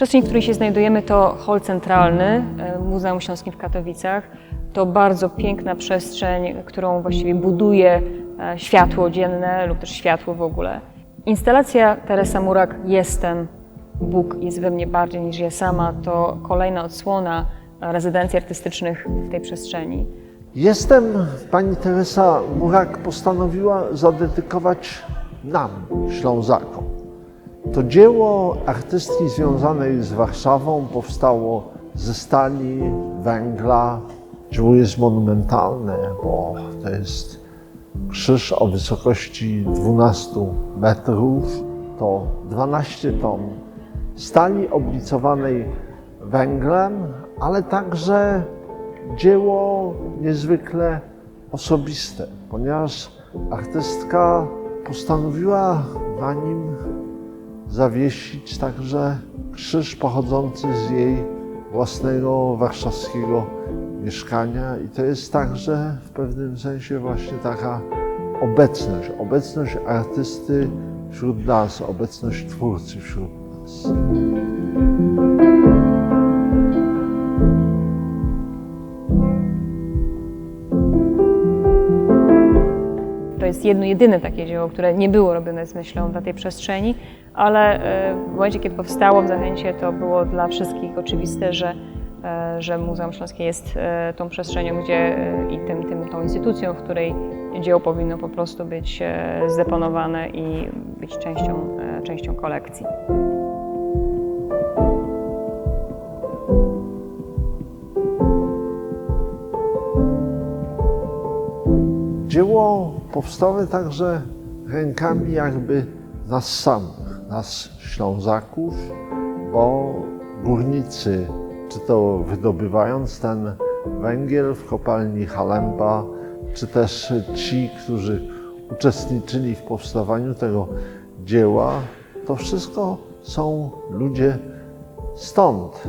Przestrzeń, w której się znajdujemy, to hol centralny e, Muzeum Śląskim w Katowicach. To bardzo piękna przestrzeń, którą właściwie buduje e, światło dzienne lub też światło w ogóle. Instalacja Teresa Murak Jestem, Bóg jest we mnie bardziej niż ja sama, to kolejna odsłona e, rezydencji artystycznych w tej przestrzeni. Jestem, pani Teresa Murak postanowiła zadedykować nam, Ślązakom. To dzieło artystki związanej z Warszawą powstało ze stali, węgla. Dzieło jest monumentalne, bo to jest krzyż o wysokości 12 metrów. To 12 ton stali oblicowanej węglem, ale także dzieło niezwykle osobiste, ponieważ artystka postanowiła na nim zawiesić także krzyż pochodzący z jej własnego warszawskiego mieszkania i to jest także w pewnym sensie właśnie taka obecność, obecność artysty wśród nas, obecność twórcy wśród nas. Jest jedno, jedyne takie dzieło, które nie było robione z myślą dla tej przestrzeni, ale e, w momencie, kiedy powstało w Zachęcie, to było dla wszystkich oczywiste, że, e, że Muzeum Śląskie jest e, tą przestrzenią, gdzie i tym, tym, tą instytucją, w której dzieło powinno po prostu być zdeponowane i być częścią, częścią kolekcji. Dzieło powstałe także rękami jakby nas samych, nas Ślązaków, bo górnicy, czy to wydobywając ten węgiel w kopalni Halemba, czy też ci, którzy uczestniczyli w powstawaniu tego dzieła, to wszystko są ludzie stąd.